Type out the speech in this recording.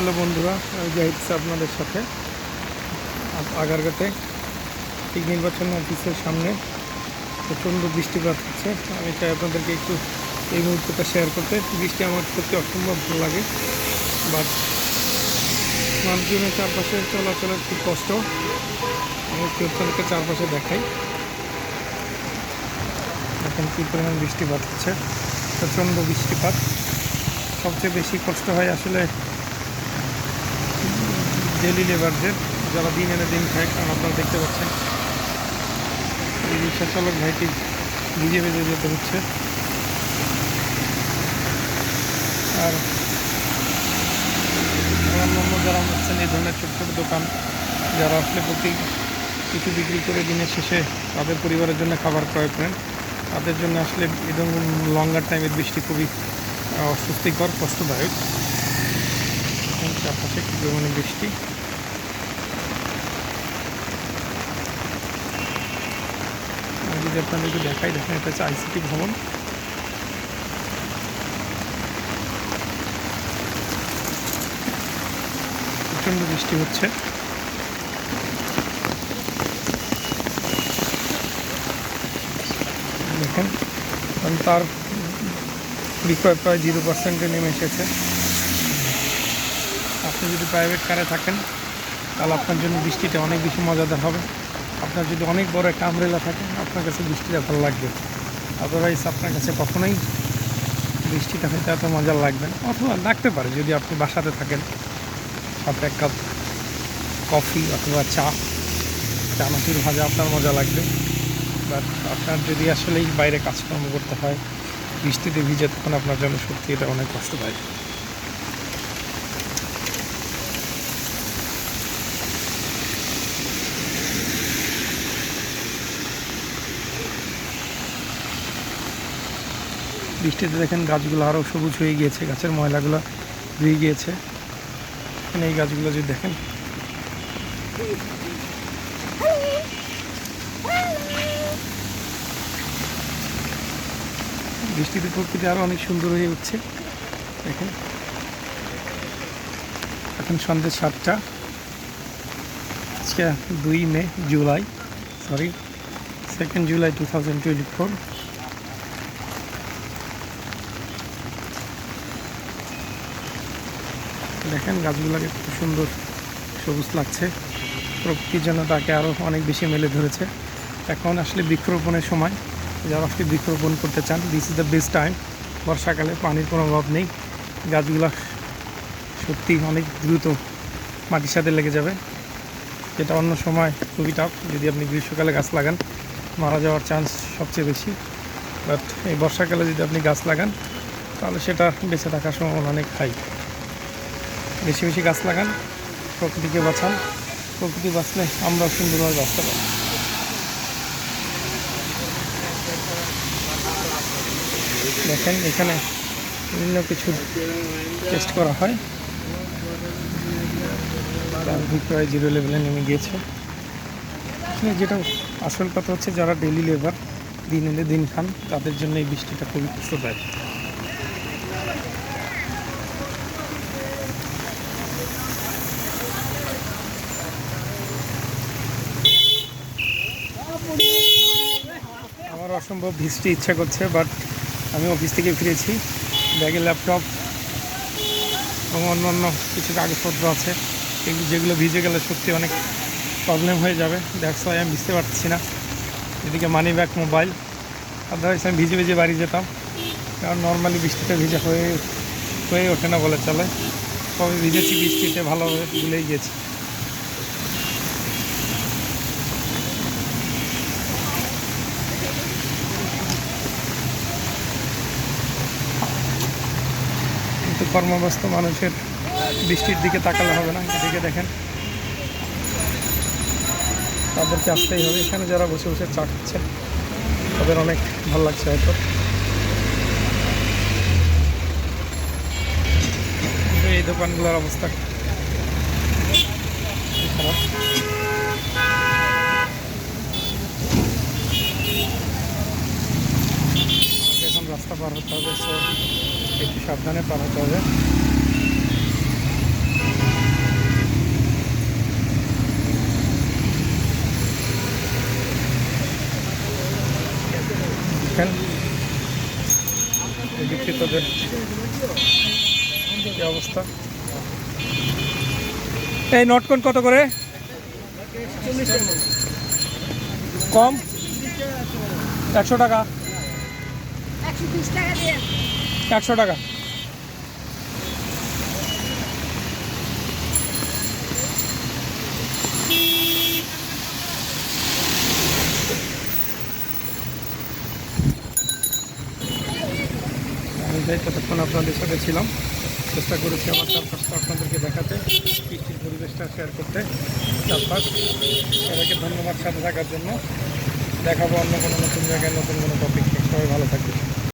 Hello বন্ধুরা আমি Zahid sir আপনাদের সাথে। আগারগাতে ঠিক নির্বাচন অফিসের সামনে প্রচণ্ড বৃষ্টিপাত হচ্ছে। আমি চাই আপনাদেরকে একটু এই মুহূর্তটা শেয়ার করতে, বৃষ্টি আমার সত্যি অসম্ভব ভালো লাগে। বাট মানুষজনের চারপাশে চলাচলের খুব কষ্ট। আমি একটু আপনাদেরকে চারপাশে দেখাই। এখন কী পরিমাণ বৃষ্টিপাত হচ্ছে। প্রচণ্ড বৃষ্টিপাত। সবচেয়ে বেশি কষ্ট হয় আসলে ডেলি লেবারদের যারা দিন এনে দিন খায়, কারণ আপনারা দেখতে পাচ্ছেন। এই রিক্সা চালক ভাইটি ভিজে ভেজে যেতে হচ্ছে। আর অন্যান্য যারা হচ্ছেন এই ধরনের ছোট ছোট দোকান, যারা আসলে প্রতি কিছু বিক্রি করে দিনের শেষে তাদের পরিবারের জন্য খাবার ক্রয় করেন, তাদের জন্য আসলে এরকম লঙ্গার টাইমের বৃষ্টি খুবই অস্বস্তিকর, কষ্টদায়ক। এখন চারপাশে কি পরিমাণে বৃষ্টি? যদি আপনাদেরকে দেখাই, দেখেন এটা হচ্ছে আইসিটি ভবন। প্রচণ্ড বৃষ্টি হচ্ছে। দেখেন তার প্রায় জিরো পার্সেন্টে নেমে এসেছে। আপনি যদি প্রাইভেট কারে থাকেন, তাহলে আপনার জন্য বৃষ্টিটা অনেক বেশি মজাদার হবে। আপনার যদি অনেক বড় একটা আমরেলা থাকে, আপনার কাছে বৃষ্টিটা ভালো লাগবে। আদারওয়াইজ আপনার কাছে কখনোই বৃষ্টিটা হয়তো এত মজা লাগবে না। অথবা লাগতে পারে, যদি আপনি বাসাতে থাকেন। সাথে এক কাপ কফি অথবা চা চা নাতির ভাজা আপনার মজা লাগবে। বাট আপনার যদি আসলেই বাইরে কাজকর্ম করতে হয়, বৃষ্টিতে ভিজে, তখন আপনার জন্য সত্যি এটা অনেক কষ্টদায়ক। বৃষ্টিতে দেখেন গাছগুলো আরও সবুজ হয়ে গিয়েছে, গাছের ময়লাগুলো ধুয়ে গিয়েছে। এখানে এই গাছগুলো যদি দেখেন। বৃষ্টিতে প্রকৃতি আরও অনেক সুন্দর হয়ে উঠছে। দেখেন। এখন সন্ধ্যে সাতটা। আজকে দুই মে, July sorry second July two thousand twenty four দেখেন গাছগুলোকে খুব সুন্দর সবুজ লাগছে। প্রকৃতির জন্য তাকে আরও অনেক বেশি মেলে ধরেছে। এখন আসলে বৃক্ষরোপণের সময়। যারা আসলে বৃক্ষরোপণ করতে চান this is the best time বর্ষাকালে পানির কোনো অভাব নেই। গাছগুলো সত্যি অনেক দ্রুত মাটির সাথে লেগে যাবে। যেটা অন্য সময় খুবই টাফ যদি আপনি গ্রীষ্মকালে গাছ লাগান, মারা যাওয়ার চান্স সবচেয়ে বেশি। বাট এই বর্ষাকালে যদি আপনি গাছ লাগান, তাহলে সেটা বেঁচে থাকার সম্ভাবনা অনেক হাই বেশি বেশি গাছ লাগান, প্রকৃতিকে বাঁচান। প্রকৃতি বাঁচলে আমরা সুন্দরভাবে বাঁচতে পারব। দেখেন, এখানে বিভিন্ন কিছু টেস্ট করা হয়। তার বিক্রয় জিরো লেভেলে নেমে গিয়েছে। আসলে যেটা আসল কথা হচ্ছে, যারা ডেলি লেবার দিন এনে দিন খান, তাদের জন্য এই বৃষ্টিটা খুবই কষ্টদায়ক। অসম্ভব ভিজতে ইচ্ছা করছে বাট আমি অফিস থেকে ফিরেছি। ব্যাগে ল্যাপটপ এবং অন্য অন্য কিছু কাগজপত্র আছে। এগুলো যেগুলো ভিজে গেলে সত্যি অনেক প্রবলেম হয়ে যাবে। দ্যাটস ওয়াই আমি ভিজতে পারছি না। এদিকে মানি ব্যাগ মোবাইল আদারওয়াইজ আমি ভিজে ভিজে বাড়ি যেতাম। কারণ নর্মালি বৃষ্টিতে ভিজে হয়ে হয়ে ওঠে না বলে চলে। তবে ভিজেছি, বৃষ্টিতে ভালোভাবে ভুলেই গেছি। কিন্তু কর্মব্যস্ত মানুষের বৃষ্টির দিকে তাকালে হবে না, এদিকে দেখেন। তাদেরকে আসতেই হবে। এখানে যারা বসে বসে চা খাচ্ছেন তাদের অনেক ভালো লাগছে হয়তো। এই দোকানগুলোর অবস্থা। খারাপ সাবধানে পালাতে হবে কি অবস্থা? এই নটকন কত করে? কম? একশো টাকা। একশো টাকা। টাকা ততক্ষণ আপনাদের সাথে ছিলাম। চেষ্টা করেছি আমার চারপাশটা আপনাদেরকে দেখাতে কৃষির পরিবেশটা শেয়ার করতে। চারপাশ, সবাইকে ধন্যবাদ সাথে থাকার জন্য। দেখাবো অন্য কোনো নতুন জায়গায়, নতুন কোনো টপিক সবাই ভালো থাকবে